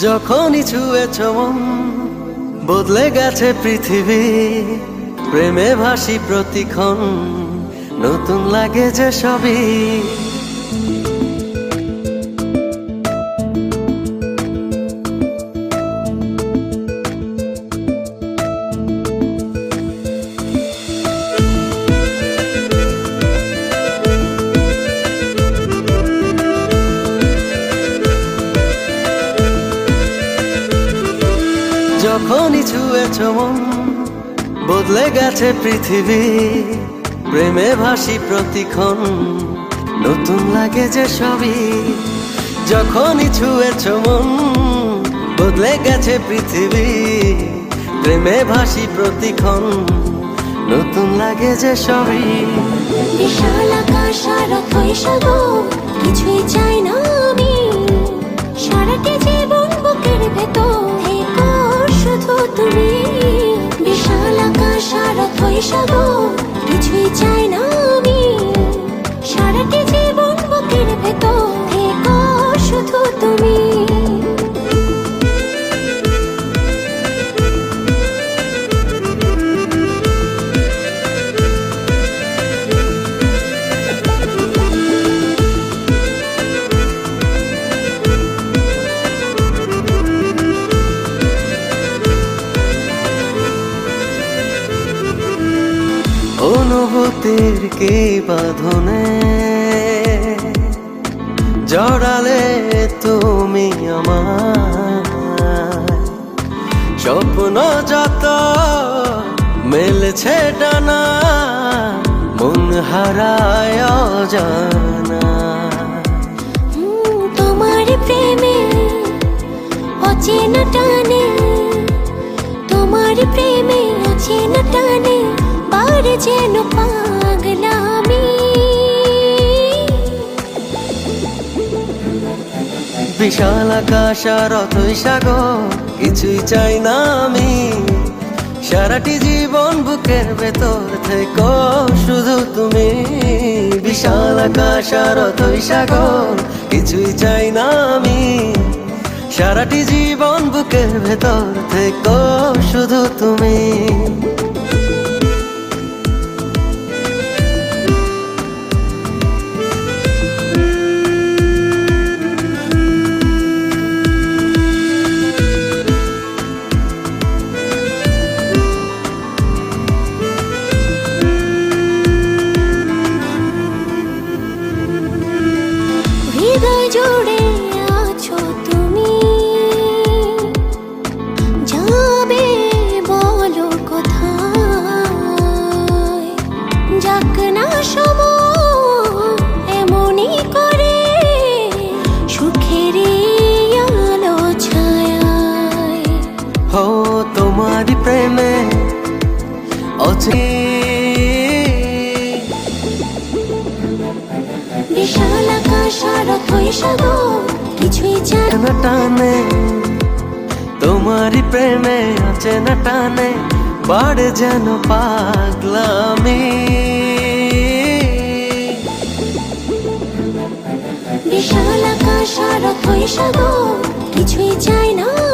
যখনই ছুঁয়েছ মন বদলে গেছে পৃথিবী প্রেমে ভাসি প্রতিক্ষণ নতুন লাগে যে সবই। যখনই ছুঁয়েছ মন বদলে গেছে পৃথিবী। প্রেমে ভাসি প্রতিক্ষণ, নতুন লাগে যে সবই। যখনই ছুঁয়েছ মন বদলে গেছে পৃথিবী। প্রেমে ভাসি প্রতিক্ষণ, নতুন লাগে যে সবই। বিশাল আকাশ আর কিছুই চাই না আমি। সারাটি জীবন বুকের ভেতর অনুভূতির কি বাঁধনে? জড়ালে তুমি আমার স্বপ্ন যত মেলছে ডানা, মন হারায় জানা তোমার প্রেমে অচেনা বিশাল আকাশ আর অথই সাগর, কিছুই চাই না আমি। সারাটি জীবন বুকের ভেতর থেকো, শুধু তুমি। বিশাল আকাশ আর অথই সাগর, কিছুই চাই না আমি। সারাটি জীবন বুকের ভেতর থেকো, শুধু তুমি। প্রেমে অচে বিশাল আকাশ আর অথই সাগর কিছুই চায় না টানে প্রেমে আছে না টানে বাড়ে যেন পাগলামি। বিশাল আকাশ আর অথই সাগর কিছুই চাই না।